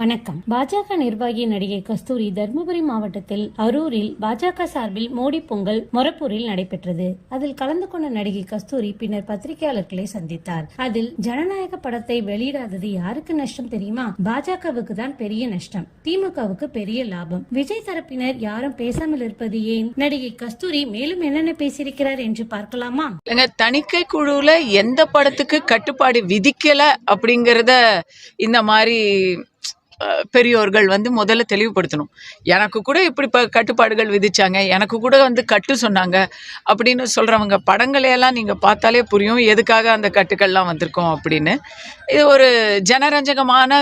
வணக்கம். பாஜக நிர்வாகி நடிகை கஸ்தூரி தருமபுரி மாவட்டத்தில் அரூரில் பாஜக சார்பில் மோடி பொங்கல் மொரப்பூரில் நடைபெற்றது. அதில் கலந்து கொண்ட நடிகை கஸ்தூரி பின்னர் பத்திரிகையாளர்களை சந்தித்தார். அதில் ஜனநாயக படத்தை வெளியிடாதது யாருக்கு நஷ்டம் தெரியுமா? பாஜகவுக்கு தான் பெரிய நஷ்டம். திமுகவுக்கு பெரிய லாபம். விஜய் தரப்பினர் யாரும் பேசாமல் இருப்பது ஏன்? நடிகை கஸ்தூரி மேலும் என்னென்ன பேசியிருக்கிறார் என்று பார்க்கலாமா? தணிக்கை குழுல எந்த படத்துக்கு கட்டுப்பாடு விதிக்கல அப்படிங்கிறத இந்த மாதிரி பெரியோர்கள் வந்து முதல்ல தெளிவுபடுத்தணும். எனக்கு கூட இப்படி ப கட்டுப்பாடுகள் விதித்தாங்க எனக்கு கூட வந்து கட்டு சொன்னாங்க அப்படின்னு சொல்கிறவங்க படங்களையெல்லாம் நீங்கள் பார்த்தாலே புரியும் எதுக்காக அந்த கட்டுக்கள்லாம் வந்திருக்கோம் அப்படின்னு. இது ஒரு ஜனரஞ்சகமான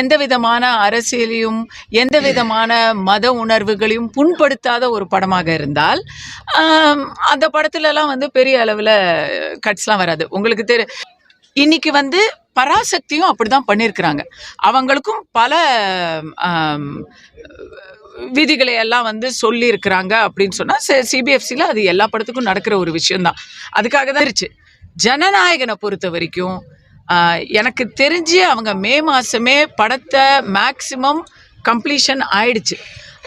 எந்த விதமான அரசியலையும் எந்த விதமான மத உணர்வுகளையும் புண்படுத்தாத ஒரு படமாக இருந்தால் அந்த படத்துலலாம் வந்து பெரிய அளவில் கட்ஸ்லாம் வராது. உங்களுக்கு தெரி இன்னைக்கு வந்து பராசக்தியும் அப்படிதான் பண்ணியிருக்கிறாங்க அவங்களுக்கும் பல விதிகளை எல்லாம் வந்து சொல்லியிருக்கிறாங்க அப்படின்னு சொன்னால் சிபிஎஃப்சியில் அது எல்லா படத்துக்கும் நடக்கிற ஒரு விஷயம்தான். அதுக்காக தான் இருச்சு ஜனநாயகனை பொறுத்த வரைக்கும் எனக்கு தெரிஞ்சு அவங்க மே மாதமே படத்தை மேக்சிமம் கம்ப்ளீஷன் ஆயிடுச்சு.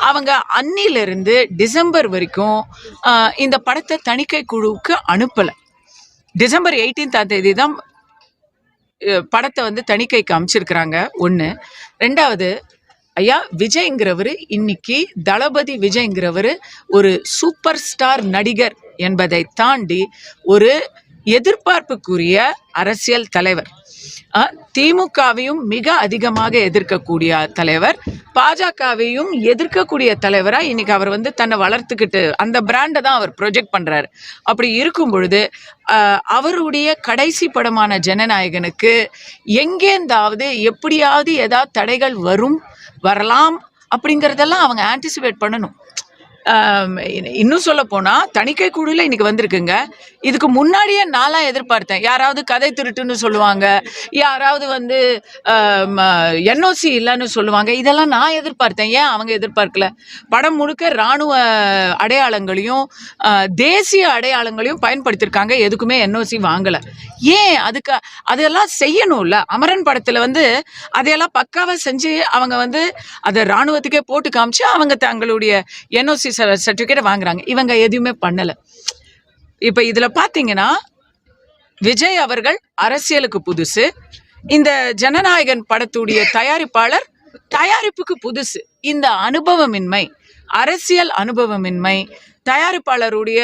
அவங்க அன்னிலிருந்து டிசம்பர் வரைக்கும் இந்த படத்தை தணிக்கை குழுவுக்கு அனுப்பலை. டிசம்பர் எயிட்டீன்தாம் தேதி தான் படத்தை வந்து தணிக்கைக்கு அமைச்சிருக்கிறாங்க. ஒன்று ரெண்டாவது ஐயா விஜய்ங்கிறவர் இன்னைக்கு தளபதி விஜய்ங்கிறவர் ஒரு சூப்பர் ஸ்டார் நடிகர் என்பதை தாண்டி ஒரு எதிர்பார்ப்புக்குரிய அரசியல் தலைவர். திமுகவையும் மிக அதிகமாக எதிர்க்கக்கூடிய தலைவர் பாஜகவையும் எதிர்க்கக்கூடிய தலைவராக இன்னைக்கு அவர் வந்து தன்னை வளர்த்துக்கிட்டு அந்த பிராண்டை தான் அவர் ப்ரொஜெக்ட் பண்றாரு. அப்படி இருக்கும் பொழுது அஹ், அவருடைய கடைசி படமான ஜனநாயகனுக்கு எங்கேந்தாவது எப்படியாவது ஏதாவது தடைகள் வரும் வரலாம் அப்படிங்கிறதெல்லாம் அவங்க ஆன்டிசிபேட் பண்ணணும். இன்னும் சொல்ல போனால் தணிக்கை குழுல இன்னைக்கு வந்திருக்குங்க. இதுக்கு முன்னாடியே நான்லாம் எதிர்பார்த்தேன். யாராவது கதை திருட்டுன்னு சொல்லுவாங்க யாராவது வந்து என்ஓசி இல்லைன்னு சொல்லுவாங்க. இதெல்லாம் நான் எதிர்பார்த்தேன். ஏன் அவங்க எதிர்பார்க்கல? படம் முழுக்க இராணுவ அடையாளங்களையும் தேசிய அடையாளங்களையும் பயன்படுத்தியிருக்காங்க எதுக்குமே என்ஓசி வாங்கலை. ஏன் அதுக்கு அதெல்லாம் செய்யணும்ல? அமரன் படத்தில் வந்து அதையெல்லாம் பக்காவாக செஞ்சு அவங்க வந்து அதை இராணுவத்துக்கே போட்டு காமிச்சு அவங்க தங்களுடைய என்ஓசி சர்டிஃபிகேட்டை வாங்குறாங்க. இவங்க எதுவுமே பண்ணலை. இப்போ இதில் பார்த்தீங்கன்னா விஜய் அவர்கள் அரசியலுக்கு புதுசு. இந்த ஜனநாயகன் படத்துடைய தயாரிப்பாளர் தயாரிப்புக்கு புதுசு. இந்த அனுபவமின்மை அரசியல் அனுபவமின்மை தயாரிப்பாளருடைய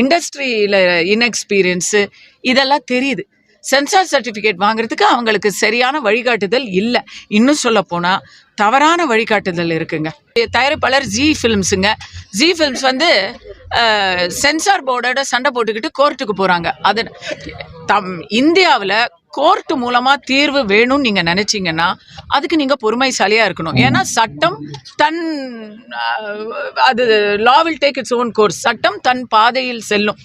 இண்டஸ்ட்ரியில் இன்எக்ஸ்பீரியன்ஸு இதெல்லாம் தெரியுது. சென்சார் சர்டிஃபிகேட் வாங்குறதுக்கு அவங்களுக்கு சரியான வழிகாட்டுதல் இல்லை. இன்னும் சொல்ல போனால் தவறான வழிகாட்டுதல் இருக்குங்க. தயாரிப்பாளர் ஜி ஃபிலிம்ஸுங்க ஜி ஃபிலிம்ஸ் வந்து சென்சார் போர்டோட சண்டை போட்டுக்கிட்டு கோர்ட்டுக்கு போகிறாங்க அது தம் இந்தியாவில் கோர்ட் மூலமாக தீர்வு வேணும்னு நீங்கள் நினச்சிங்கன்னா அதுக்கு நீங்கள் பொறுமைசாலியாக இருக்கணும். ஏன்னா சட்டம் தன் அது law will take its own course சட்டம் தன் பாதையில் செல்லும்.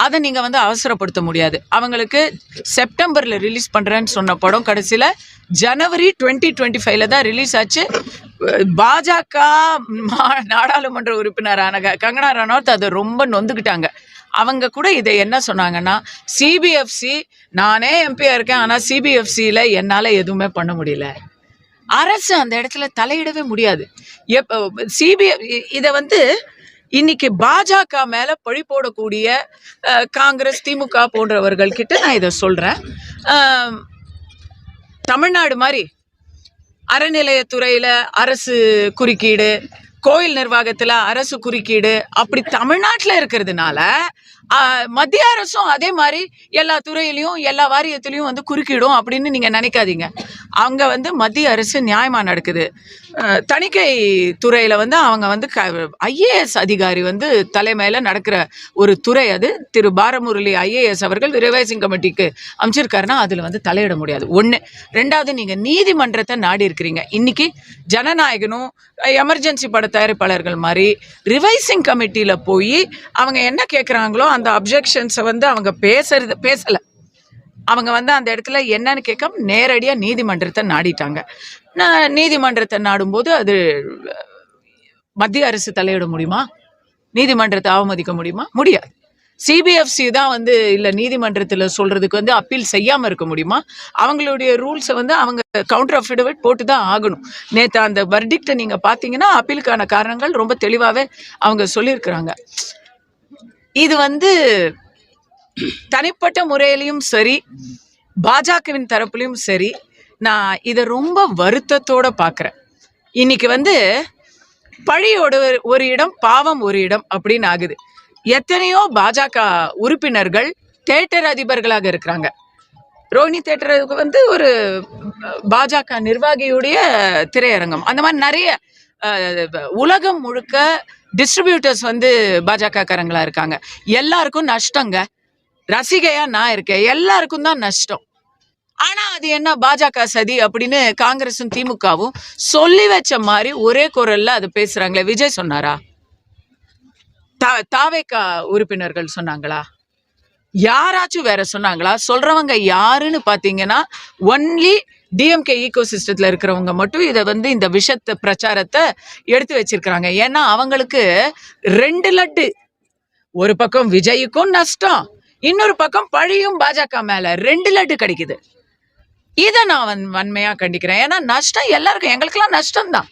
அதை நீங்கள் வந்து அவசரப்படுத்த முடியாது. அவங்களுக்கு செப்டம்பரில் ரிலீஸ் பண்ணுறேன்னு சொன்ன படம் கடைசியில் ஜனவரி டுவெண்ட்டி டுவெண்ட்டி ஃபைவ்ல தான் ரிலீஸ் ஆச்சு. பாஜக மா- நாடாளுமன்ற உறுப்பினரான க- கங்கனா ரனோத் அதை ரொம்ப நொந்துக்கிட்டாங்க. அவங்க கூட இதை என்ன சொன்னாங்கன்னா சிபிஎஃப்சி நானே எம்பியாக இருக்கேன் ஆனால் சிபிஎஃப்சியில் என்னால் எதுவுமே பண்ண முடியல. அரசு அந்த இடத்துல தலையிடவே முடியாது. எப்போ சிபிஎஃப் இதை வந்து இன்னைக்கு பாஜக மேல பழி போடக்கூடிய காங்கிரஸ் திமுக போன்றவர்கள் கிட்ட நான் இதை சொல்றேன். தமிழ்நாடு மாதிரி அறநிலையத்துறையில அரசு குறுக்கீடு கோயில் நிர்வாகத்துல அரசு குறுக்கீடு அப்படி தமிழ்நாட்டில் இருக்கிறதுனால மத்திய அரசும் அதே மாதிரி எல்லா துறையிலையும் எல்லா வாரியத்திலையும் வந்து குறுக்கிடும் அப்படின்னு நீங்க நினைக்காதீங்க. அங்க வந்து மத்திய அரசு நியாயமா நடக்குது. தணிக்கை துறையில வந்து அவங்க வந்து ஐஏஎஸ் அதிகாரி வந்து தலைமையில நடக்கிற ஒரு துறை அது. திரு பாரமுரளி ஐஏஎஸ் அவர்கள் ரிவைசிங் கமிட்டிக்கு அமைச்சிருக்காருன்னா அதில் வந்து தலையிட முடியாது. ஒன்று ரெண்டாவது நீங்கள் நீதிமன்றத்தை நாடி இருக்கிறீங்க. இன்னைக்கு ஜனநாயகனும் எமர்ஜென்சி பட தயாரிப்பாளர்கள் மாதிரி ரிவைசிங் கமிட்டியில் போய் அவங்க என்ன கேட்குறாங்களோ அந்த அப்ஜெக்ஷன்ஸை வந்து அவங்க பேசுறது பேசலை. அவங்க வந்து அந்த இடத்துல என்னன்னு கேட்காம நேரடியாக நீதிமன்றத்தை நாடிட்டாங்க. நான் நீதிமன்றத்தை நாடும்போது அது மத்திய அரசு தலையிட முடியுமா? நீதிமன்றத்தை அவமதிக்க முடியுமா? முடியாது. சிபிஎஃப்சி தான் வந்து இல்லை நீதிமன்றத்தில் சொல்றதுக்கு வந்து அப்பீல் செய்யாமல் இருக்க முடியுமா? அவங்களுடைய ரூல்ஸை வந்து அவங்க கவுண்டர் அஃபிடவிட் போட்டு தான் ஆகணும். நேற்று அந்த வர்டிக்டை நீங்கள் பார்த்தீங்கன்னா அப்பீலுக்கான காரணங்கள் ரொம்ப தெளிவாகவே அவங்க சொல்லியிருக்கிறாங்க. இது வந்து தனிப்பட்ட முறையிலையும் சரி பாஜகவின் தரப்புலையும் சரி நான் இதை ரொம்ப வருத்தத்தோட பார்க்குறேன் இன்னைக்கு வந்து பழியோட ஒரு- இடம் பாவம் ஒரு இடம் அப்படின்னு ஆகுது. எத்தனையோ பாஜக உறுப்பினர்கள் தேட்டர் அதிபர்களாக இருக்கிறாங்க. ரோஹிணி தேட்டருக்கு வந்து ஒரு பாஜக நிர்வாகியுடைய திரையரங்கம். அந்த மாதிரி நிறைய உலகம் முழுக்க டிஸ்ட்ரிபியூட்டர்ஸ் வந்து பாஜக காரங்களா இருக்காங்க. எல்லாருக்கும் நஷ்டங்க. ரசிகையா நான் இருக்கேன். எல்லாருக்கும் தான் நஷ்டம். ஆனா அது என்ன பாஜக சதி அப்படின்னு காங்கிரஸும் திமுகவும் சொல்லி வச்ச மாதிரி ஒரே குரல்ல அது பேசுறாங்களே. விஜய் சொன்னாரா? தா- தாவேகா உறுப்பினர்கள் சொன்னாங்களா? யாராச்சும் வேற சொன்னாங்களா? சொல்றவங்க யாருன்னு பாத்தீங்கன்னா ஒன்லி டிஎம்கே ஈகோ சிஸ்டத்தில் இருக்கிறவங்க மட்டும் இதை வந்து இந்த விஷத்த பிரச்சாரத்தை எடுத்து வச்சிருக்கிறாங்க. ஏன்னா அவங்களுக்கு ரெண்டு லட்டு. ஒரு பக்கம் விஜய்க்கும் நஷ்டம் இன்னொரு பக்கம் பழியும் பாஜக மேல. ரெண்டு லட்டு கிடைக்குது. இதை நான் வன் வன்மையாக கண்டிக்கிறேன். ஏன்னா நஷ்டம் எல்லாருக்கும் எங்களுக்கெல்லாம் நஷ்டம் தான்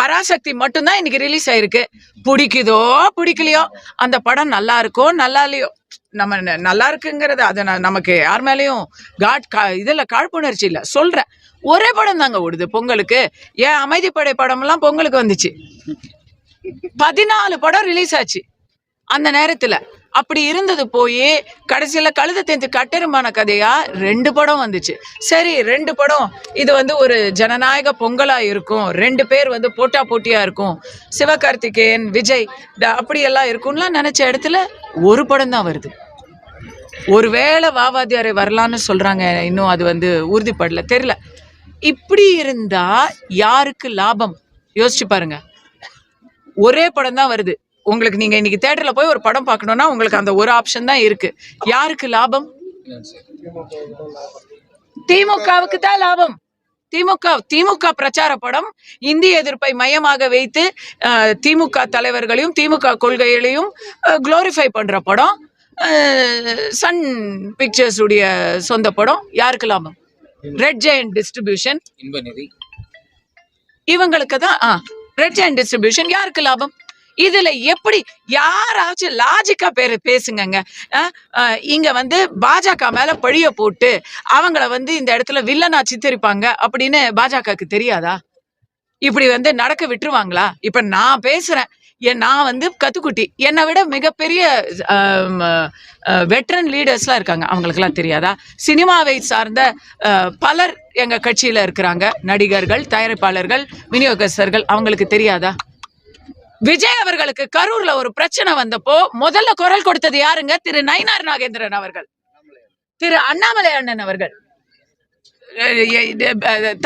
பராசக்தி மட்டும்தான் இன்னைக்கு ரிலீஸ் ஆயிருக்கு. பிடிக்குதோ பிடிக்கலையோ அந்த படம் நல்லா இருக்கோ நல்லா இல்லையோ நம்ம நல்லா இருக்குங்கிறது அதை நமக்கு யார் மேலேயும் காட் கா இதில் காழ்ப்புணர்ச்சி இல்லை. சொல்கிறேன் ஒரே படம் தாங்க ஓடுது பொங்கலுக்கு. ஏன் அமைதிப்படை படம்லாம் பொங்கலுக்கு வந்துச்சு. பதினாலு படம் ரிலீஸ் ஆச்சு. அந்த நேரத்துல. அப்படி இருந்தது போய் கடைசியில் கழுத தேஞ்சு கட்டெருமான கதையா ரெண்டு படம் வந்துச்சு. சரி ரெண்டு படம். இது வந்து ஒரு ஜனநாயக பொங்கலா இருக்கும். ரெண்டு பேர் வந்து போட்டா போட்டியா இருக்கும். சிவகார்த்திகேயன் விஜய் அப்படியெல்லாம் இருக்கும்லாம் நினைச்ச இடத்துல ஒரு படம் தான் வருது. ஒருவேளை வாவாதியாரை வரலான்னு சொல்றாங்க இன்னும் அது வந்து உறுதிப்படல தெரியல. இப்படி இருந்தா யாருக்கு லாபம்? யோசிச்சு பாருங்க. ஒரே படம் தான் வருது. உங்களுக்கு நீங்க இன்னைக்கு தேட்டர்ல போய் ஒரு படம் பார்க்கணும்னா உங்களுக்கு அந்த ஒரு ஆப்ஷன் தான் இருக்கு. யாருக்கு லாபம்? திமுகவுக்கு தான் லாபம். திமுக திமுக பிரச்சார படம் இந்திய எதிர்ப்பை மையமாக வைத்து திமுக தலைவர்களையும் திமுக கொள்கைகளையும் குளோரிஃபை பண்ற படம். சன் பிக்சர்ஸ் உடைய சொந்த படம். யாருக்கு லாபம்? ரெட் ஜெயண்ட் டிஸ்ட்ரிபியூஷன் இவங்களுக்கு தான் ரெட் ஜெயண்ட் டிஸ்ட்ரிபியூஷன் யாருக்கு லாபம்? இதுல எப்படி யாராச்சும் லாஜிக்கா பேரு பேசுங்கங்க. இங்க வந்து பாஜக மேல பழிய போட்டு அவங்கள வந்து இந்த இடத்துல வில்லனா சித்தரிப்பாங்க அப்படின்னு பாஜகவுக்கு தெரியாதா? இப்படி வந்து நடக்க விட்டுருவாங்களா? இப்ப நான் பேசுறேன். என் நான் வந்து கத்துக்குட்டி. என்னை விட மிகப்பெரிய வெட்ரன் லீடர்ஸ்லாம் இருக்காங்க. அவங்களுக்கெல்லாம் தெரியாதா? சினிமாவை சார்ந்த பலர் எங்கள் கட்சியில் இருக்கிறாங்க. நடிகர்கள் தயாரிப்பாளர்கள் விநியோகஸ்தர்கள் அவங்களுக்கு தெரியாதா? விஜய் அவர்களுக்கு கரூர்ல ஒரு பிரச்சனை வந்தப்போ முதல்ல குரல் கொடுத்தது யாருங்க? திரு நயினார் நாகேந்திரன் அவர்கள். திரு அண்ணாமலை அண்ணன் அவர்கள்.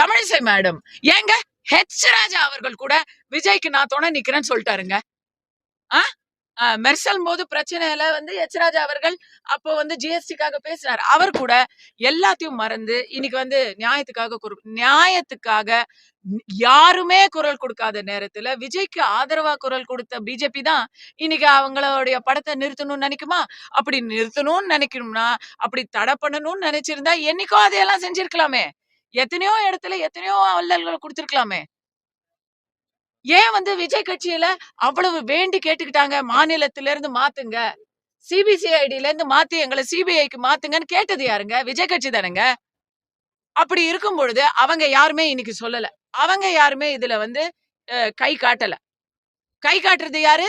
தமிழிசை மேடம். ஏங்க? ஹெச் ராஜா அவர்கள் கூட விஜய்க்கு நான் துணை நிக்கிறேன்னு சொல்லிட்டாருங்க. ஆ? மெர்சல் போது பிரச்சனையில வந்து எச் ராஜா அவர்கள் அப்போ வந்து ஜிஎஸ்டிக்காக பேசினார். அவர் கூட எல்லாத்தையும் மறந்து இன்னைக்கு வந்து நியாயத்துக்காக நியாயத்துக்காக யாருமே குரல் கொடுக்காத நேரத்துல விஜய்க்கு ஆதரவா குரல் கொடுத்த பிஜேபி தான் இன்னைக்கு அவங்களுடைய படத்தை நிறுத்தணும்னு நினைக்குமா? அப்படி நிறுத்தணும்னு நினைக்கணும்னா அப்படி தடை பண்ணணும்னு நினைச்சிருந்தா என்னைக்கோ அதையெல்லாம் செஞ்சிருக்கலாமே. எத்தனையோ இடத்துல எத்தனையோ அல்லல்கள் கொடுத்துருக்கலாமே. ஏன் வந்து விஜய் கட்சியில அவ்வளவு வேண்டி கேட்டுக்கிட்டாங்க? மாநிலத்தில இருந்து மாத்துங்க சிபிசிஐடில இருந்து மாத்தி எங்களை சிபிஐக்கு மாத்துங்கன்னு கேட்டது யாருங்க? விஜய் கட்சி தானுங்க. அப்படி இருக்கும் பொழுது அவங்க யாருமே இன்னைக்கு சொல்லலை. அவங்க யாருமே இதுல வந்து கை காட்டல. கை காட்டுறது யாரு?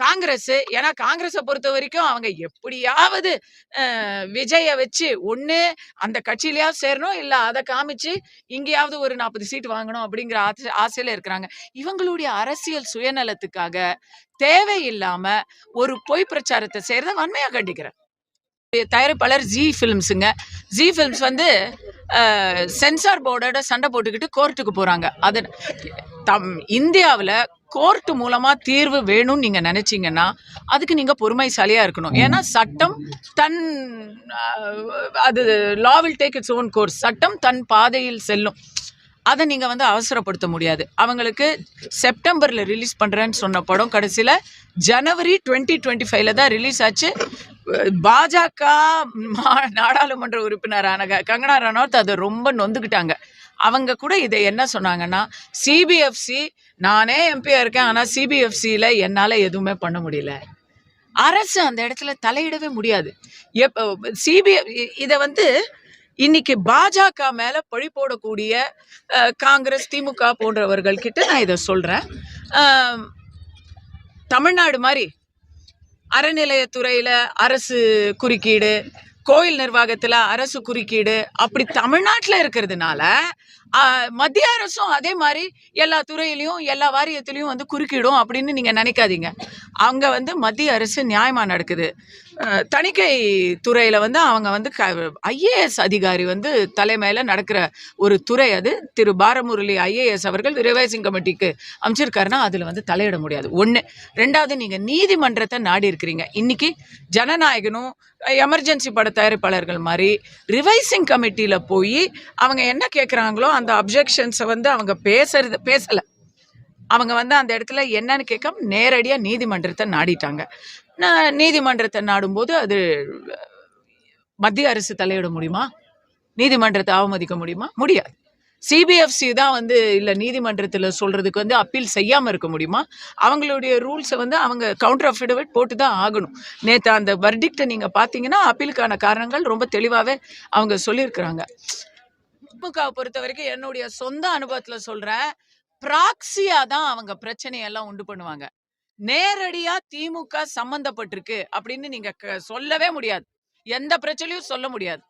காங்கிரஸ் ஏன்னா காங்கிரஸை பொறுத்த வரைக்கும் அவங்க எப்படியாவது விஜய வச்சு ஒண்ணு அந்த கட்சியிலயாவது சேரணும் இல்ல அதை காமிச்சு இங்கேயாவது ஒரு நாற்பது சீட் வாங்கணும் அப்படிங்கிற ஆசை ஆசையில இருக்கிறாங்க. இவங்களுடைய அரசியல் சுயநலத்துக்காக தேவையில்லாம ஒரு பொய் பிரச்சாரத்தை செய்யறத வன்மையா கண்டிக்கிறேன். தயாரிப்பாளர் ஜி ஃபிலிம்ஸுங்க ஜி ஃபிலிம்ஸ் வந்து சென்சார் போர்டோட சண்டை போட்டுக்கிட்டு கோர்ட்டுக்கு போகிறாங்க அது தம் இந்தியாவில் கோர்ட்டு மூலமாக தீர்வு வேணும்னு நீங்கள் நினச்சிங்கன்னா அதுக்கு நீங்கள் பொறுமைசாலியாக இருக்கணும். ஏன்னா சட்டம் தன் அது law will take its own course சட்டம் தன் பாதையில் செல்லும். அதை நீங்கள் வந்து அவசரப்படுத்த முடியாது. அவங்களுக்கு செப்டம்பரில் ரிலீஸ் பண்ணுறேன்னு சொன்ன படம் கடைசியில் ஜனவரி டுவெண்ட்டி டுவெண்ட்டி ஃபைவ்ல தான் ரிலீஸ் ஆச்சு. பாஜக மா- நாடாளுமன்ற உறுப்பினரான கங்கனா ரனோத் அதை ரொம்ப நொந்துக்கிட்டாங்க. அவங்க கூட இதை என்ன சொன்னாங்கன்னா சிபிஎஃப்சி நானே எம்பியாக இருக்கேன் ஆனால் சிபிஎஃப்சியில் என்னால் எதுவுமே பண்ண முடியல. அரசு அந்த இடத்துல தலையிடவே முடியாது. எப் சிபிஎஃப் இதை வந்து இன்னைக்கு பாஜக மேல பழி போடக்கூடிய காங்கிரஸ் திமுக போன்றவர்கள் கிட்ட நான் இதை சொல்றேன். தமிழ்நாடு மாதிரி அறநிலையத்துறையில அரசு குறுக்கீடு கோயில் நிர்வாகத்தில் அரசு குறுக்கீடு அப்படி தமிழ்நாட்டில் இருக்கிறதுனால மத்திய அரசும் அதே மாதிரி எல்லா துறையிலையும் எல்லா வாரியத்திலையும் வந்து குறுக்கிடும் அப்படின்னு நீங்கள் நினைக்காதீங்க. அங்கே வந்து மத்திய அரசு நியாயமாக நடக்குது. தணிக்கை துறையில் வந்து அவங்க வந்து க ஐஏஎஸ் அதிகாரி வந்து தலைமையில் நடக்கிற ஒரு துறை அது. திரு பாரமுரளி ஐஏஎஸ் அவர்கள் ரிவைசிங் கமிட்டிக்கு அமைச்சிருக்காருன்னா அதில் வந்து தலையிட முடியாது. ஒன்று ரெண்டாவது நீங்கள் நீதிமன்றத்தை நாடி இருக்கிறீங்க. இன்னைக்கு ஜனநாயகனும் எமர்ஜென்சி பட தயாரிப்பாளர்கள் மாதிரி ரிவைசிங் கமிட்டியில் போய் அவங்க என்ன கேட்குறாங்களோ அந்த அப்ஜெக்ஷன்ஸை வந்து அவங்க பேசுறது பேசலை. அவங்க வந்து அந்த இடத்துல என்னன்னு கேட்காம நேரடியாக நீதிமன்றத்தை நாடிட்டாங்க. நான் நீதிமன்றத்தை நாடும்போது அது மத்திய அரசு தலையிட முடியுமா? நீதிமன்றத்தை அவமதிக்க முடியுமா? முடியாது. சிபிஎஃப்சி தான் வந்து இல்லை நீதிமன்றத்தில் சொல்கிறதுக்கு வந்து அப்பீல் செய்யாமல் இருக்க முடியுமா? அவங்களுடைய ரூல்ஸை வந்து அவங்க கவுண்டர் அஃபிடவிட் போட்டு தான் ஆகணும். நேற்று அந்த வர்டிக்டை நீங்கள் பார்த்தீங்கன்னா அப்பீலுக்கான காரணங்கள் ரொம்ப தெளிவாகவே அவங்க சொல்லியிருக்கிறாங்க. திமுகவை பொறுத்த வரைக்கும் என்னுடைய சொந்த அனுபவத்துல சொல்றேன். பிராக்சியா தான் அவங்க பிரச்சனையெல்லாம் உண்டு பண்ணுவாங்க. நேரடியா திமுக சம்பந்தப்பட்டிருக்கு அப்படின்னு நீங்க சொல்லவே முடியாது. எந்த பிரச்சனையும் சொல்ல முடியாது.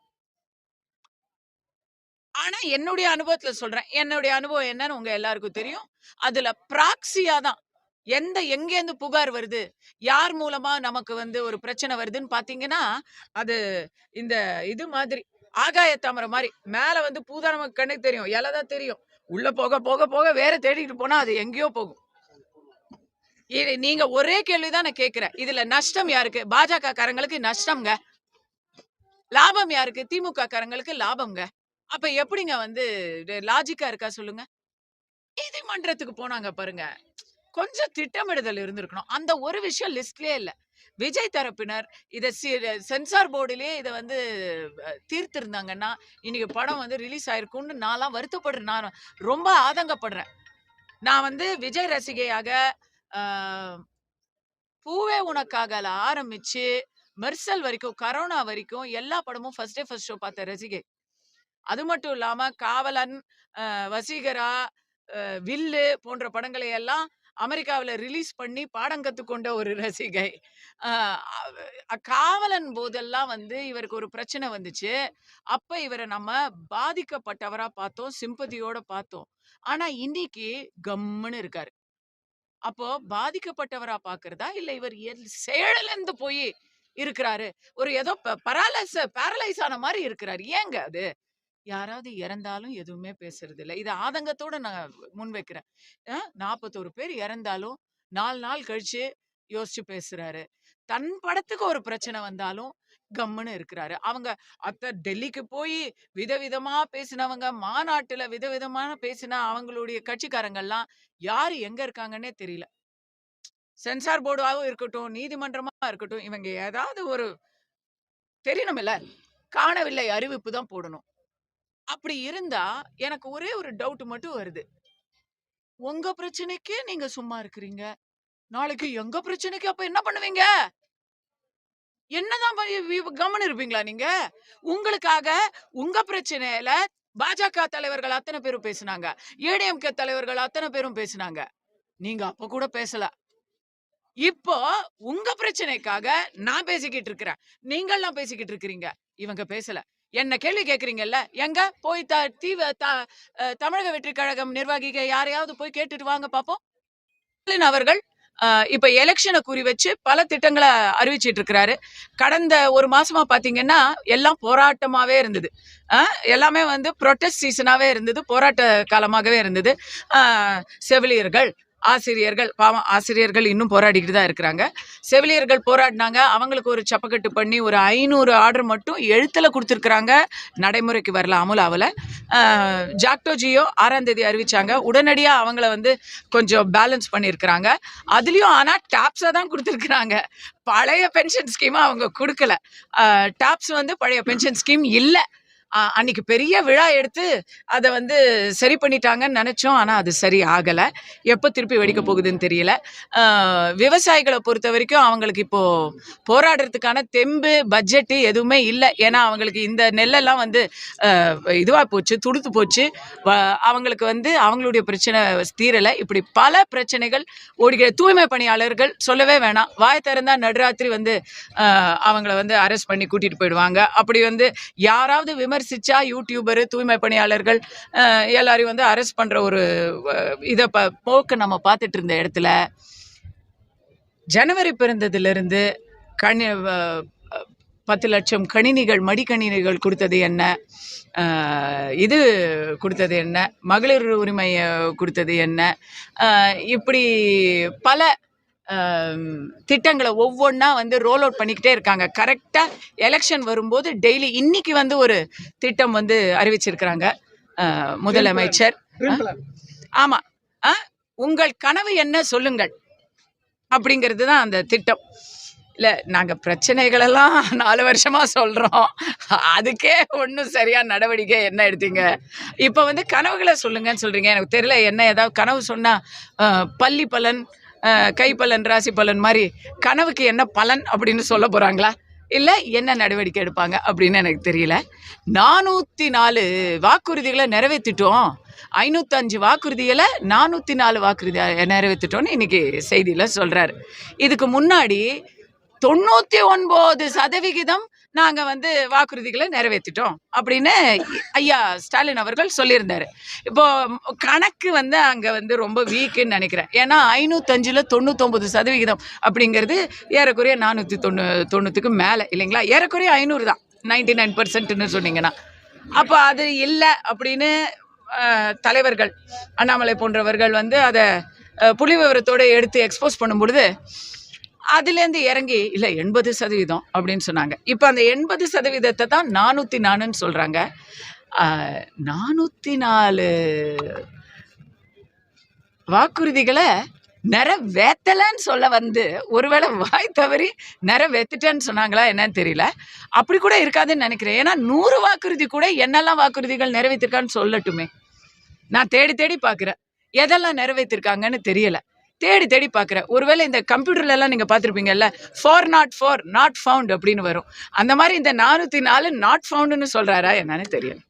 ஆனா என்னுடைய அனுபவத்துல சொல்றேன். என்னுடைய அனுபவம் என்னன்னு உங்க எல்லாருக்கும் தெரியும். அதுல பிராக்சியா தான். எந்த எங்கேருந்து புகார் வருது? யார் மூலமா நமக்கு வந்து ஒரு பிரச்சனை வருதுன்னு பாத்தீங்கன்னா அது இந்த இது மாதிரி ஆகாய தாமரை மாதிரி. மேல வந்து பூதா நமக்கு கண்ணுக்கு தெரியும். இலை தான் தெரியும். உள்ள போக போக போக வேற தேடிட்டு போனா அது எங்கேயோ போகும். இது நீங்க ஒரே கேள்விதான் நான் கேக்குறேன் இதுல நஷ்டம் யாருக்கு? பாஜக காரங்களுக்கு நஷ்டம்ங்க. லாபம் யாருக்கு? திமுக காரங்களுக்கு லாபம்ங்க. அப்ப எப்படிங்க வந்து லாஜிக்கா இருக்கா சொல்லுங்க. நீதிமன்றத்துக்கு போனாங்க பாருங்க. கொஞ்சம் திட்டமிடுதல் இருந்திருக்கணும். அந்த ஒரு விஷயம் லிஸ்ட்லயே இல்லை. விஜய் தரப்பினர் இதை சென்சார் போர்டுலயே இதை வந்து தீர்த்திருந்தாங்கன்னா இன்னைக்கு படம் வந்து ரிலீஸ் ஆயிருக்கும்னு நான்லாம் வருத்தப்படுறேன். நான் ரொம்ப ஆதங்கப்படுறேன். நான் வந்து விஜய் ரசிகையாக பூவே உனக்காக ஆரம்பிச்சு மெர்சல் வரைக்கும் கரோனா வரைக்கும் எல்லா படமும் ஃபர்ஸ்ட் டே ஃபர்ஸ்ட் ஷோ பார்த்த ரசிகை. அது மட்டும் இல்லாம காவலன் வசீகரா வில்லு போன்ற படங்களை எல்லாம் அமெரிக்காவில் ரிலீஸ் பண்ணி பாடம் கற்றுக்கொண்ட ஒரு ரசிகை. காவலன் போதெல்லாம் வந்து இவருக்கு ஒரு பிரச்சனை வந்துச்சு. அப்போ இவரை நம்ம பாதிக்கப்பட்டவரா பார்த்தோம் சிம்பதியோட பார்த்தோம். ஆனால் இன்னைக்கு கம்முன்னு இருக்காரு. அப்போ பாதிக்கப்பட்டவரா பாக்குறதா? இல்ல இவர் எல்- செயலிழந்து போய் இருக்கிறாரு. ஒரு ஏதோ பராலைஸ் பேரலைஸ் ஆன மாதிரி இருக்கிறாரு. ஏங்க அது? யாராவது இறந்தாலும் எதுவுமே பேசுறது இல்லை இது ஆதங்கத்தோட நான் முன்வைக்கிறேன் நாற்பத்தோரு பேர் இறந்தாலும் நாலு நாள் கழிச்சு யோசிச்சு பேசுறாரு. தன் படத்துக்கு ஒரு பிரச்சனை வந்தாலும் கம்முன்னு இருக்கிறாரு. அவங்க அத்த டெல்லிக்கு போய் விதவிதமா பேசினவங்க மாநாட்டுல விதவிதமான பேசின அவங்களுடைய கட்சிக்காரங்கெல்லாம் யாரு எங்க இருக்காங்கன்னே தெரியல. சென்சார் போர்டாவும் இருக்கட்டும் நீதிமன்றமா இருக்கட்டும் இவங்க ஏதாவது ஒரு தெரியணும்ல. காணவில்லை அறிவிப்பு தான் போடணும். அப்படி இருந்தா எனக்கு ஒரே ஒரு டவுட் மட்டும் வருது. உங்க பிரச்சனைக்கே நீங்க சும்மா இருக்கிறீங்க. நாளைக்கு எங்க பிரச்சனைக்கு அப்ப என்ன பண்ணுவீங்க? என்னதான் கவனம் இருப்பீங்களா நீங்க? உங்களுக்காக உங்க பிரச்சனையில பாஜக தலைவர்கள் அத்தனை பேரும் பேசுனாங்க. ஏடிஎம்கே தலைவர்கள் அத்தனை பேரும் பேசுனாங்க. நீங்க அப்ப கூட பேசல. இப்போ உங்க பிரச்சனைக்காக நான் பேசிக்கிட்டு இருக்கிறேன். நீங்கள்லாம் பேசிக்கிட்டு இருக்கிறீங்க. இவங்க பேசல. என்ன கேள்வி கேட்குறீங்கல்ல எங்க? போய் த தீவ த- தமிழக வெற்றி கழகம் நிர்வாகிக யாரையாவது போய் கேட்டுட்டு வாங்க பார்ப்போம் ஸ்டாலின் அவர்கள் இப்ப எலெக்ஷனை குறி வச்சு பல திட்டங்களை அறிவிச்சிட்டு இருக்கிறாரு. கடந்த ஒரு மாசமா பாத்தீங்கன்னா எல்லாம் போராட்டமாவே இருந்தது. எல்லாமே வந்து ப்ரொட்டஸ்ட் சீசனாவே இருந்தது. போராட்ட காலமாகவே இருந்தது. செவிலியர்கள் ஆசிரியர்கள் பாவம் ஆசிரியர்கள் இன்னும் போராடிக்கிட்டு தான் இருக்கிறாங்க. செவிலியர்கள் போராடினாங்க. அவங்களுக்கு ஒரு சப்பக்கட்டு பண்ணி ஒரு ஐநூறு ஆர்டர் மட்டும் எழுத்தில் கொடுத்துருக்குறாங்க. நடைமுறைக்கு வரல அமுலாவில் ஜாக்டோ ஜியோ ஆறாம் தேதி அறிவித்தாங்க உடனடியாக அவங்கள வந்து கொஞ்சம் பேலன்ஸ் பண்ணியிருக்கிறாங்க. அதுலேயும் ஆனால் டாப்ஸாக தான் கொடுத்துருக்குறாங்க. பழைய பென்ஷன் ஸ்கீமை அவங்க கொடுக்கல. டாப்ஸ் வந்து பழைய பென்ஷன் ஸ்கீம் இல்லை. அன்னைக்கு பெரிய விழா எடுத்து அதை வந்து சரி பண்ணிட்டாங்கன்னு நினச்சோம். ஆனால் அது சரி ஆகலை. எப்போ திருப்பி வெடிக்க போகுதுன்னு தெரியல. விவசாயிகளை பொறுத்த வரைக்கும் அவங்களுக்கு இப்போது போராடுறதுக்கான தெம்பு பட்ஜெட்டு எதுவுமே இல்லை. ஏன்னா அவங்களுக்கு இந்த நெல்லெல்லாம் வந்து இதுவாக போச்சு துடுத்து போச்சு. அவங்களுக்கு வந்து அவங்களுடைய பிரச்சனை தீரலை. இப்படி பல பிரச்சனைகள் ஓடிக்கிற தூய்மை பணியாளர்கள் சொல்லவே வேணாம். வாய் திறந்தா நடுராத்திரி வந்து அவங்கள வந்து அரெஸ்ட் பண்ணி கூட்டிகிட்டு போயிடுவாங்க. அப்படி வந்து யாராவது விமர்சிச்சா யூடியூபரு தூய்மை பணியாளர்கள் எல்லாரையும் வந்து அரெஸ்ட் பண்ணுற ஒரு இதை ப போக்கு நம்ம பார்த்துட்டு இருந்த இடத்துல ஜனவரி பிறந்ததுலேருந்து கணி பத்து லட்சம் கணினிகள் மடிக்கணினிகள் கொடுத்தது என்ன? இது கொடுத்தது என்ன? மகளிர் உரிமையை கொடுத்தது என்ன? இப்படி பல திட்டங்களை ஒவ்வொன்றா வந்து ரோல் அவுட் பண்ணிக்கிட்டே இருக்காங்க. கரெக்டாக எலெக்ஷன் வரும்போது டெய்லி இன்னைக்கு வந்து ஒரு திட்டம் வந்து அறிவிச்சிருக்கிறாங்க முதலமைச்சர். ஆமா. ஆ உங்கள் கனவு என்ன சொல்லுங்கள் அப்படிங்கிறது தான் அந்த திட்டம். இல்லை நாங்கள் பிரச்சனைகளெல்லாம் நாலு வருஷமாக சொல்கிறோம் அதுக்கே ஒன்றும் சரியான நடவடிக்கை என்ன எடுத்தீங்க? இப்போ வந்து கனவுகளை சொல்லுங்கன்னு சொல்கிறீங்க எனக்கு தெரியல என்ன ஏதாவது கனவு சொன்னால் பள்ளி பலன் கைப்பலன் ராசி பலன் மாதிரி கனவுக்கு என்ன பலன் அப்படின்னு சொல்ல போகிறாங்களா இல்லை என்ன நடவடிக்கை எடுப்பாங்க அப்படின்னு எனக்கு தெரியல. நானூற்றி நாலு வாக்குறுதிகளை நிறைவேற்றிட்டோம் ஐநூற்றஞ்சு வாக்குறுதிகளை நானூற்றி நாலு வாக்குறுதி நிறைவேற்றிட்டோன்னு இன்னைக்கு செய்தியில் சொல்கிறாரு இதுக்கு முன்னாடி தொண்ணூற்றி ஒன்பது சதவிகிதம் நாங்கள் வந்து வாக்குறுதிகளை நிறைவேற்றிட்டோம் அப்படின்னு ஐயா ஸ்டாலின் அவர்கள் சொல்லியிருந்தாரு. இப்போ கணக்கு வந்து அங்கே வந்து ரொம்ப வீக்குன்னு நினைக்கிறேன். ஏன்னா ஐநூத்தஞ்சில் தொண்ணூத்தொம்பது சதவிகிதம் அப்படிங்கிறது ஏறக்குறைய நானூற்றி தொண்ணூ தொண்ணூற்றுக்கு மேலே இல்லைங்களா? ஏறக்குறைய ஐநூறு தான். நைன்டி நைன் பர்சன்ட்னு சொன்னீங்கன்னா. அப்போ அது இல்லை அப்படின்னு தலைவர்கள் அண்ணாமலை போன்றவர்கள் வந்து அதை புலி விவரத்தோடு எடுத்து எக்ஸ்போஸ் பண்ணும் பொழுது அதுலேருந்து இறங்கி இல்லை எண்பது சதவீதம் அப்படின்னு சொன்னாங்க. இப்போ அந்த எண்பது சதவீதத்தை தான் நானூற்றி நாலுன்னு சொல்கிறாங்க நானூற்றி நாலு வாக்குறுதிகளை நிறைவேற்றலைன்னு சொல்ல வந்து ஒருவேளை வாய் தவறி நிறைவேற்றிட்டேன்னு சொன்னாங்களா என்னன்னு தெரியல. அப்படி கூட இருக்காதுன்னு நினைக்கிறேன். ஏன்னா நூறு வாக்குறுதி கூட என்னெல்லாம் வாக்குறுதிகள் நிறைவேற்றிருக்கான்னு சொல்லட்டுமே. நான் தேடி தேடி பார்க்குறேன். எதெல்லாம் நிறைவேற்றிருக்காங்கன்னு தெரியலை. தேடி தேடி பார்க்குறேன் ஒருவேளை இந்த கம்ப்யூட்டர்ல எல்லாம் நீங்கள் பார்த்துருப்பீங்கல்ல four not four not found அப்படின்னு வரும். அந்த மாதிரி இந்த நானூற்றி நாலு நாட் ஃபவுண்டுன்னு சொல்கிறாரா என்னன்னு தெரியல.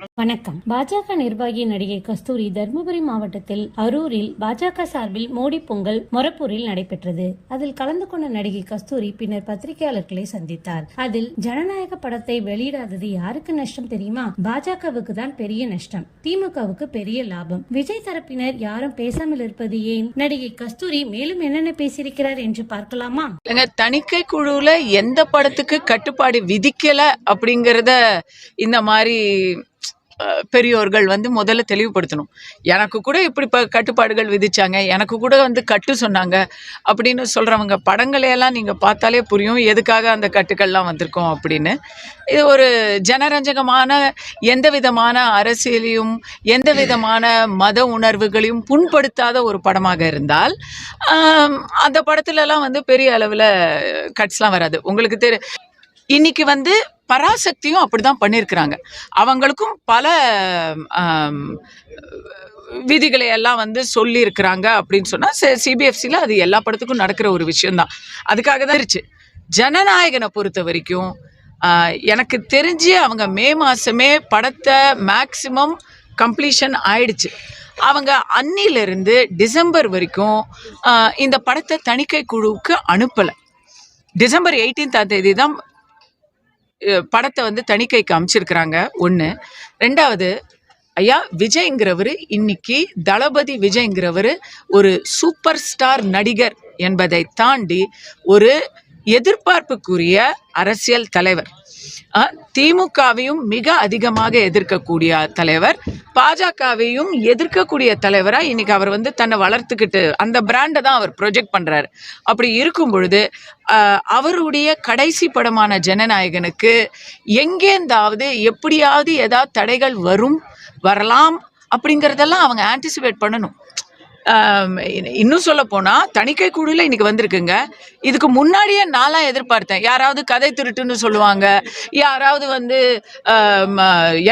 வணக்கம். பாஜக நிர்வாகி நடிகை கஸ்தூரி தர்மபுரி மாவட்டத்தில் அரூரில் பாஜக சார்பில் மோடி பொங்கல் மொரப்பூரில் நடைபெற்றது. அதில் கலந்து கொண்ட நடிகை கஸ்தூரி பின்னர் பத்திரிகையாளர்களை சந்தித்தார். அதில் ஜனநாயக படத்தை வெளியிடாதது யாருக்கு நஷ்டம் தெரியுமா? பாஜகவுக்கு தான் பெரிய நஷ்டம். திமுகவுக்கு பெரிய லாபம். விஜய் தரப்பினர் யாரும் பேசாமல் இருப்பது ஏன்? நடிகை கஸ்தூரி மேலும் என்னென்ன பேசியிருக்கிறார் என்று பார்க்கலாமா? தணிக்கை குழுல எந்த படத்துக்கு கட்டுப்பாடு விதிக்கல அப்படிங்கிறத இந்த மாதிரி பெரியோர்கள் வந்து முதல்ல தெளிவுபடுத்தணும். எனக்கு கூட இப்படி ப கட்டுப்பாடுகள் விதிச்சாங்க எனக்கு கூட வந்து கட்டு சொன்னாங்க அப்படின்னு சொல்கிறவங்க படங்களையெல்லாம் நீங்கள் பார்த்தாலே புரியும் எதுக்காக அந்த கட்டுக்கள்லாம் வந்திருக்கோம் அப்படின்னு. இது ஒரு ஜனரஞ்சகமான எந்த விதமான அரசியலையும் எந்த விதமான மத உணர்வுகளையும் புண்படுத்தாத ஒரு படமாக இருந்தால் அந்த படத்துலலாம் வந்து பெரிய அளவில் கட்ஸ்லாம் வராது. உங்களுக்கு தெரி இன்னைக்கு வந்து பராசக்தியும் அப்படிதான் பண்ணியிருக்கிறாங்க அவங்களுக்கும் பல விதிகளை எல்லாம் வந்து சொல்லியிருக்கிறாங்க அப்படின்னு சொன்னால் சிபிஎஃப்சியில் அது எல்லா படத்துக்கும் நடக்கிற ஒரு விஷயம்தான். அதுக்காக தான் இருந்துச்சு. ஜனநாயகனை பொறுத்த வரைக்கும் எனக்கு தெரிஞ்சு அவங்க மே மாதமே படத்தை மேக்சிமம் கம்ப்ளீஷன் ஆயிடுச்சு. அவங்க அன்னிலிருந்து டிசம்பர் வரைக்கும் இந்த படத்தை தணிக்கை குழுவுக்கு அனுப்பலை. டிசம்பர் 18ஆம் தேதி தான் படத்தை வந்து தணிக்கைக்கு அமைச்சிருக்கிறாங்க. ஒன்று ரெண்டாவது ஐயா விஜய்ங்கிறவர் இன்னைக்கு தளபதி விஜய்ங்கிறவர் ஒரு சூப்பர் ஸ்டார் நடிகர் என்பதை தாண்டி ஒரு எதிர்பார்ப்புக்குரிய அரசியல் தலைவர். திமுகவையும் மிக அதிகமாக எதிர்க்கக்கூடிய தலைவர். பாஜகவையும் எதிர்க்கக்கூடிய தலைவரா இன்னைக்கு அவர் வந்து தன்னை வளர்த்துக்கிட்டு அந்த பிராண்டை தான் அவர் ப்ரொஜெக்ட் பண்றாரு. அப்படி இருக்கும் பொழுது அவருடைய கடைசி படமான ஜனநாயகனுக்கு எங்கேந்தாவது எப்படியாவது ஏதாவது தடைகள் வரும் வரலாம் அப்படிங்கிறதெல்லாம் அவங்க ஆன்டிசிபேட் பண்ணணும். இன்னும் சொல்ல போனால் தணிக்கை குழுல இன்னைக்கு வந்திருக்குங்க. இதுக்கு முன்னாடியே நான்லாம் எதிர்பார்த்தேன். யாராவது கதை திருட்டுன்னு சொல்லுவாங்க யாராவது வந்து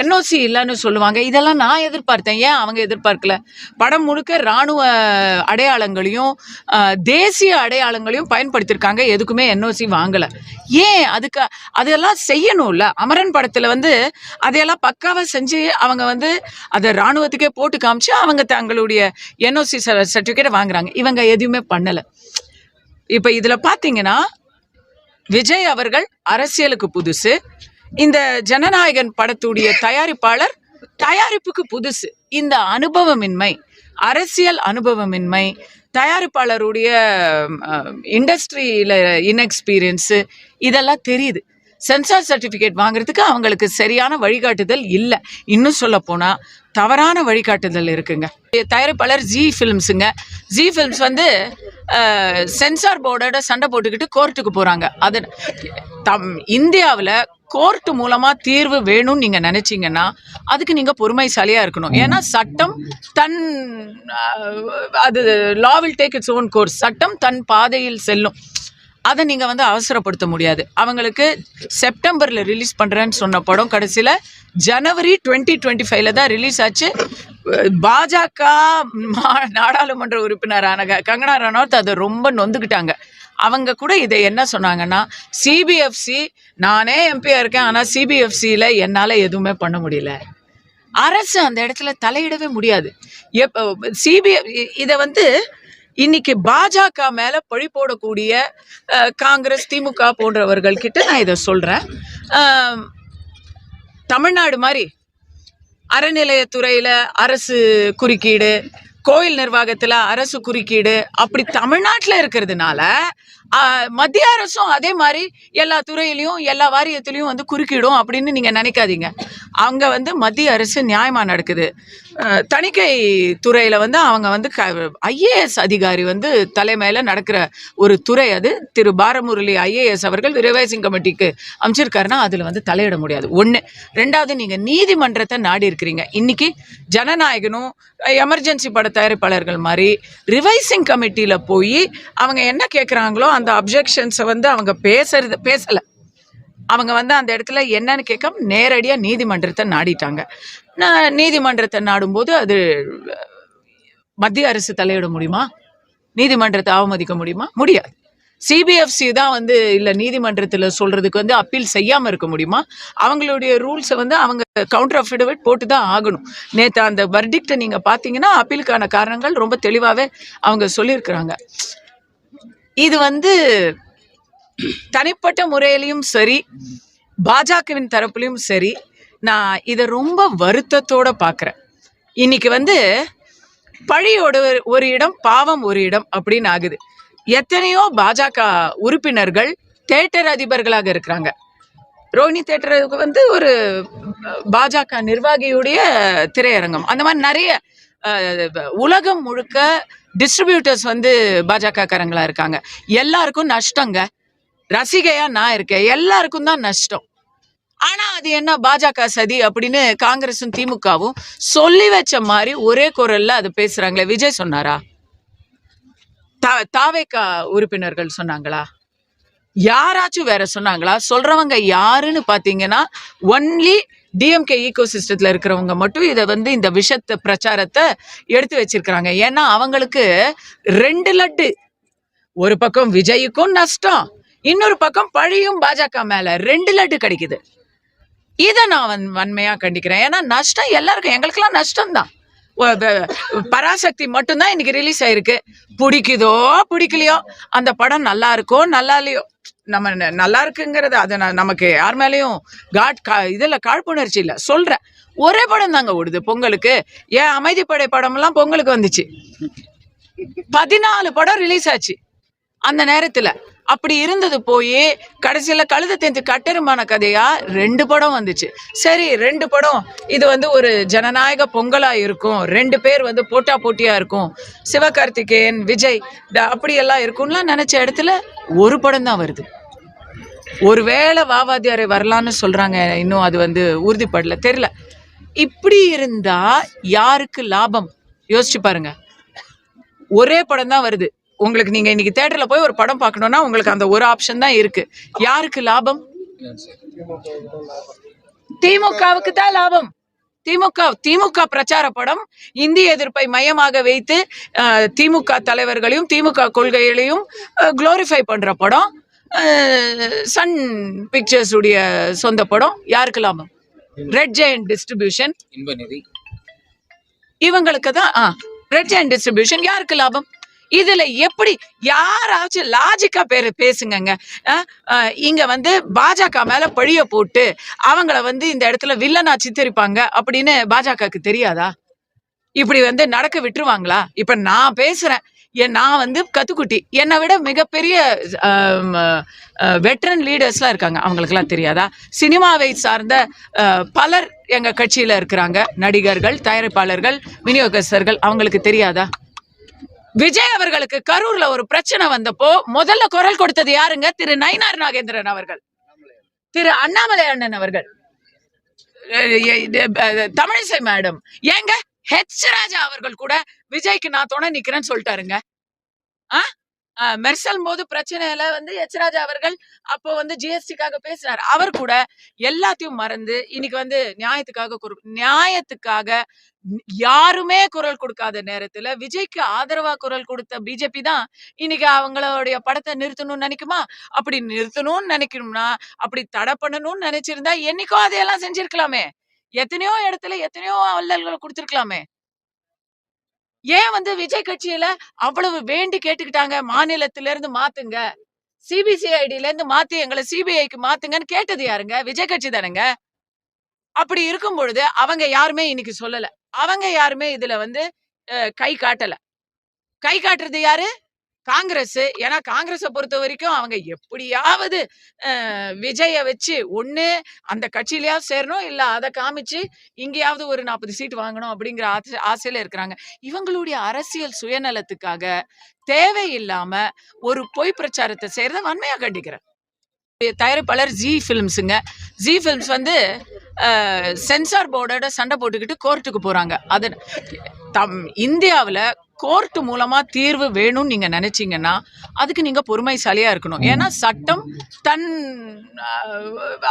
என்ஓசி இல்லைன்னு சொல்லுவாங்க. இதெல்லாம் நான் எதிர்பார்த்தேன். ஏன் அவங்க எதிர்பார்க்கல? படம் முழுக்க இராணுவ அடையாளங்களையும் தேசிய அடையாளங்களையும் பயன்படுத்தியிருக்காங்க. எதுக்குமே என்ஓசி வாங்கலை. ஏன் அதுக்கு அதெல்லாம் செய்யணும்ல? அமரன் படத்தில் வந்து அதையெல்லாம் பக்காவாக செஞ்சு அவங்க வந்து அதை ராணுவத்துக்கே போட்டு காமிச்சு அவங்க தங்களுடைய என்ஓசி சர்டிஃபிகேட்டை வாங்குறாங்க. இவங்க எதுவுமே பண்ணலை. இப்போ இதில் பார்த்தீங்கன்னா விஜய் அவர்கள் அரசியலுக்கு புதுசு. இந்த ஜனநாயகன் படத்துடைய தயாரிப்பாளர் தயாரிப்புக்கு புதுசு. இந்த அனுபவமின்மை அரசியல் அனுபவமின்மை தயாரிப்பாளருடைய இண்டஸ்ட்ரியில் இன்எக்ஸ்பீரியன்ஸு இதெல்லாம் தெரியுது. சென்சார் சர்டிஃபிகேட் வாங்குறதுக்கு அவங்களுக்கு சரியான வழிகாட்டுதல் இல்லை. இன்னும் சொல்ல போனால் தவறான வழிகாட்டுதல் இருக்குங்க. தயாரிப்பாளர் ஜி ஃபிலிம்ஸுங்க ஜி ஃபிலிம்ஸ் வந்து சென்சார் போர்டோட சண்டை போட்டுக்கிட்டு கோர்ட்டுக்கு போகிறாங்க அது தம் இந்தியாவில் கோர்ட் மூலமாக தீர்வு வேணும்னு நீங்கள் நினச்சிங்கன்னா அதுக்கு நீங்கள் பொறுமைசாலியாக இருக்கணும். ஏன்னா சட்டம் தன் அது law will take its own course சட்டம் தன் பாதையில் செல்லும். அதை நீங்கள் வந்து அவசரப்படுத்த முடியாது. அவங்களுக்கு செப்டம்பரில் ரிலீஸ் பண்ணுறேன்னு சொன்ன படம் கடைசியில் ஜனவரி டுவெண்ட்டி டுவெண்ட்டி ஃபைவ்ல தான் ரிலீஸ் ஆச்சு. பாஜக மா- நாடாளுமன்ற உறுப்பினரான கங்கனா ரனோத் அதை ரொம்ப நொந்துக்கிட்டாங்க. அவங்க கூட இதை என்ன சொன்னாங்கன்னா சிபிஎஃப்சி நானே எம்பியாக இருக்கேன் ஆனால் சிபிஎஃப்சியில் என்னால் எதுவுமே பண்ண முடியல. அரசு அந்த இடத்துல தலையிடவே முடியாது. எப்போ சிபிஎஃப் இதை வந்து இன்னைக்கு பாஜக மேல பழி போடக்கூடிய காங்கிரஸ் திமுக போன்றவர்கள் கிட்ட நான் இதை சொல்றேன். தமிழ்நாடு மாதிரி அறநிலையத்துறையில அரசு குறுக்கீடு கோயில் நிர்வாகத்துல அரசு குறுக்கீடு அப்படி தமிழ்நாட்டில் இருக்கிறதுனால மத்திய அரசும் அதே மாதிரி எல்லா துறையிலையும் எல்லா வாரியத்திலையும் வந்து குறுக்கிடும் அப்படின்னு நீங்க நினைக்காதீங்க. அவங்க வந்து மத்திய அரசு நியாயமா நடக்குது. தணிக்கை துறையில வந்து அவங்க வந்து ஐஏஎஸ் அதிகாரி வந்து தலைமையில நடக்கிற ஒரு துறை அது. திரு பாரமுரளி ஐஏஎஸ் அவர்கள் ரிவைசிங் கமிட்டிக்கு அமைச்சிருக்காருன்னா அதுல வந்து தலையிட முடியாது. ஒன்று ரெண்டாவது நீங்க நீதிமன்றத்தை நாடி இருக்கிறீங்க. இன்னைக்கு ஜனநாயகனும் எமர்ஜென்சி பட தயாரிப்பாளர்கள் மாதிரி ரிவைசிங் கமிட்டியில போய் அவங்க என்ன கேட்குறாங்களோ அந்த அப்ஜெக்ஷன்ஸை வந்து அவங்க பேசுறது பேசலை. அவங்க வந்து அந்த இடத்துல என்னன்னு கேட்க நேரடியாக நீதிமன்றத்தை நாடிட்டாங்க. நான் நீதிமன்றத்தை நாடும்போது அது மத்திய அரசு தலையிட முடியுமா? நீதிமன்றத்தை அவமதிக்க முடியுமா? முடியாது. சிபிஎஃப்சி தான் வந்து இல்லை நீதிமன்றத்தில் சொல்றதுக்கு வந்து அப்பீல் செய்யாமல் இருக்க முடியுமா? அவங்களுடைய ரூல்ஸை வந்து அவங்க கவுண்டர் அஃபிடவிட் போட்டு தான் ஆகணும். நேற்று அந்த வர்டிக்டை நீங்கள் பார்த்தீங்கன்னா அப்பீலுக்கான காரணங்கள் ரொம்ப தெளிவாகவே அவங்க சொல்லியிருக்கிறாங்க. இது வந்து தனிப்பட்ட முறையிலையும் சரி பாஜகவின் தரப்புலையும் சரி நான் இதை ரொம்ப வருத்தத்தோட பார்க்குறேன் இன்னைக்கு வந்து பழியோட ஒரு- ஒரு இடம் பாவம் ஒரு இடம் அப்படின்னு ஆகுது. எத்தனையோ பாஜக உறுப்பினர்கள் தேட்டர் அதிபர்களாக இருக்கிறாங்க. ரோஹிணி தேட்டருக்கு வந்து ஒரு பாஜக நிர்வாகியுடைய திரையரங்கம். அந்த மாதிரி நிறைய உலகம் முழுக்க டிஸ்ட்ரிபியூட்டர்ஸ் வந்து பாஜக காரங்களா இருக்காங்க. எல்லாருக்கும் நஷ்டங்க. ரசிகையா நான் இருக்கேன். எல்லாருக்கும் தான் நஷ்டம். ஆனா அது என்ன பாஜக சதி அப்படின்னு காங்கிரஸும் திமுகவும் சொல்லி வச்ச மாதிரி ஒரே குரல்ல அது பேசுறாங்களே. விஜய் சொன்னாரா? தா- தாவேகா உறுப்பினர்கள் சொன்னாங்களா? யாராச்சும் வேற சொன்னாங்களா? சொல்றவங்க யாருன்னு பாத்தீங்கன்னா ஒன்லி டிஎம்கே ஈகோ சிஸ்டத்தில் இருக்கிறவங்க மட்டும் இதை வந்து இந்த விஷத்த பிரச்சாரத்தை எடுத்து வச்சிருக்கிறாங்க. ஏன்னா அவங்களுக்கு ரெண்டு லட்டு. ஒரு பக்கம் விஜய்க்கும் நஷ்டம் இன்னொரு பக்கம் பழியும் பாஜக மேல ரெண்டு லட்டு கிடைக்குது. இதை நான் வன் வன்மையாக கண்டிக்கிறேன். ஏன்னா நஷ்டம் எல்லாருக்கும் எங்களுக்கெல்லாம் நஷ்டம் தான் பராசக்தி மட்டும்தான் இன்னைக்கு ரிலீஸ் ஆயிருக்கு. பிடிக்குதோ பிடிக்கலையோ அந்த படம் நல்லா இருக்கோ நல்லா இல்லையோ நம்ம நல்லா இருக்குங்கிறது அதை நான் நமக்கு யார் மேலேயும் காட் கா இதில் காழ்ப்புணர்ச்சி இல்லை. சொல்கிறேன் ஒரே படம் தாங்க ஓடுது பொங்கலுக்கு. ஏன் அமைதிப்படை படம்லாம் பொங்கலுக்கு வந்துச்சு. பதினாலு படம் ரிலீஸ் ஆச்சு. அந்த நேரத்தில். அப்படி இருந்தது போய் கடைசியில் கழுத தேந்து கட்டெருமான கதையா ரெண்டு படம் வந்துச்சு. சரி ரெண்டு படம். இது வந்து ஒரு ஜனநாயக பொங்கலாக இருக்கும். ரெண்டு பேர் வந்து போட்டா போட்டியாக இருக்கும். சிவகார்த்திகேயன் விஜய் அப்படியெல்லாம் இருக்கும்லாம் நினச்ச இடத்துல ஒரு படம் தான் வருது. ஒருவேளை வாவாதியாரை வரலான்னு சொல்கிறாங்க இன்னும் அது வந்து உறுதிப்படல தெரியல. இப்படி இருந்தால் யாருக்கு லாபம்? யோசிச்சு பாருங்க. ஒரே படம் தான் வருது. உங்களுக்கு நீங்க இன்னைக்கு தேட்டர்ல போய் ஒரு படம் பார்க்கணும்னா உங்களுக்கு அந்த ஒரு ஆப்ஷன் தான் இருக்கு. யாருக்கு லாபம்? திமுகவுக்கு தான் லாபம். திமுக திமுக பிரச்சார படம் இந்திய எதிர்ப்பை மையமாக வைத்து திமுக தலைவர்களையும் திமுக கொள்கைகளையும் குளோரிஃபை பண்ற படம். சன் பிக்சர்ஸ் உடைய சொந்த படம். யாருக்கு லாபம்? ரெட் ஜெயண்ட் டிஸ்ட்ரிபியூஷன் இவங்களுக்கு தான் ரெட் ஜெயண்ட் டிஸ்ட்ரிபியூஷன் யாருக்கு லாபம்? இதுல எப்படி யாராச்சும் லாஜிக்கா பேரு பேசுங்கங்க. இங்க வந்து பாஜக மேல பழிய போட்டு அவங்கள வந்து இந்த இடத்துல வில்லனா சித்தரிப்பாங்க அப்படின்னு பாஜகவுக்கு தெரியாதா? இப்படி வந்து நடக்க விட்டுருவாங்களா? இப்ப நான் பேசுறேன். என் நான் வந்து கத்துக்குட்டி. என்னை விட மிகப்பெரிய வெட்டரன் லீடர்ஸ்லாம் இருக்காங்க. அவங்களுக்குலாம் தெரியாதா? சினிமாவை சார்ந்த பலர் எங்கள் கட்சியில் இருக்கிறாங்க. நடிகர்கள் தயாரிப்பாளர்கள் விநியோகஸ்தர்கள் அவங்களுக்கு தெரியாதா? விஜய் அவர்களுக்கு கரூர்ல ஒரு பிரச்சனை வந்தப்போ முதல்ல குரல் கொடுத்தது யாருங்க? திரு நயினார் நாகேந்திரன் அவர்கள். திரு அண்ணாமலை அண்ணன் அவர்கள். தமிழிசை மேடம். ஏங்க? ஹெச் ராஜா அவர்கள் கூட விஜய்க்கு நான் துணை நிக்கிறேன்னு சொல்லிட்டாருங்க. ஆ? மெர்சல் போது பிரச்சனையில வந்து எச்ராஜா அவர்கள் அப்போ வந்து ஜிஎஸ்டிக்காக பேசினார். அவர் கூட எல்லாத்தையும் மறந்து இன்னைக்கு வந்து நியாயத்துக்காக நியாயத்துக்காக யாருமே குரல் கொடுக்காத நேரத்துல விஜய்க்கு ஆதரவா குரல் கொடுத்த பிஜேபி தான் இன்னைக்கு அவங்களுடைய படத்தை நிறுத்தணும்னு நினைக்குமா? அப்படி நிறுத்தணும்னு நினைக்கணும்னா அப்படி தடை பண்ணணும்னு நினைச்சிருந்தா என்னைக்கோ அதையெல்லாம் செஞ்சிருக்கலாமே. எத்தனையோ இடத்துல எத்தனையோ அல்லல்களை கொடுத்துருக்கலாமே. ஏன் வந்து விஜய் கட்சியில அவ்வளவு வேண்டி கேட்டுக்கிட்டாங்க? மாநிலத்தில இருந்து மாத்துங்க சிபிசிஐடில இருந்து மாத்தி எங்களை சிபிஐக்கு மாத்துங்கன்னு கேட்டது யாருங்க? விஜய் கட்சி தானுங்க. அப்படி இருக்கும் பொழுது அவங்க யாருமே இன்னைக்கு சொல்லல. அவங்க யாருமே இதுல வந்து கை காட்டல. கை காட்டுறது யாரு? காங்கிரஸ். ஏன்னா காங்கிரஸை பொறுத்த வரைக்கும் அவங்க எப்படியாவது விஜய வச்சு ஒன்று அந்த கட்சியிலயாவது சேரணும் இல்லை அதை காமிச்சு இங்கேயாவது ஒரு நாற்பது சீட் வாங்கணும் அப்படிங்கிற ஆசை- ஆசையில இருக்கிறாங்க. இவங்களுடைய அரசியல் சுயநலத்துக்காக தேவையில்லாம ஒரு பொய் பிரச்சாரத்தை செய்யறத வன்மையா கண்டிக்கிறேன். தயாரிப்பாளர் ஜி ஃபிலிம்ஸுங்க. ஜி ஃபிலிம்ஸ் வந்து சென்சார் போர்டோட சண்டை போட்டுக்கிட்டு கோர்ட்டுக்கு போறாங்க. அது தம் இந்தியாவில் கோர்ட் மூலமா தீர்வு வேணும்னு நீங்க நினைச்சீங்கன்னா அதுக்கு நீங்க பொறுமைசாலியா இருக்கணும். ஏன்னா சட்டம் தன்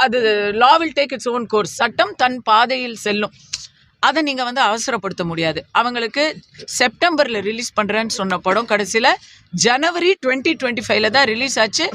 அது law will take its own course சட்டம் தன் பாதையில் செல்லும். அதை நீங்க வந்து அவசரப்படுத்த முடியாது. அவங்களுக்கு செப்டம்பர்ல ரிலீஸ் பண்றேன்னு சொன்ன படம் கடைசியில ஜனவரி டுவெண்ட்டி டுவெண்ட்டி ஃபைவ்ல தான் ரிலீஸ் ஆச்சு.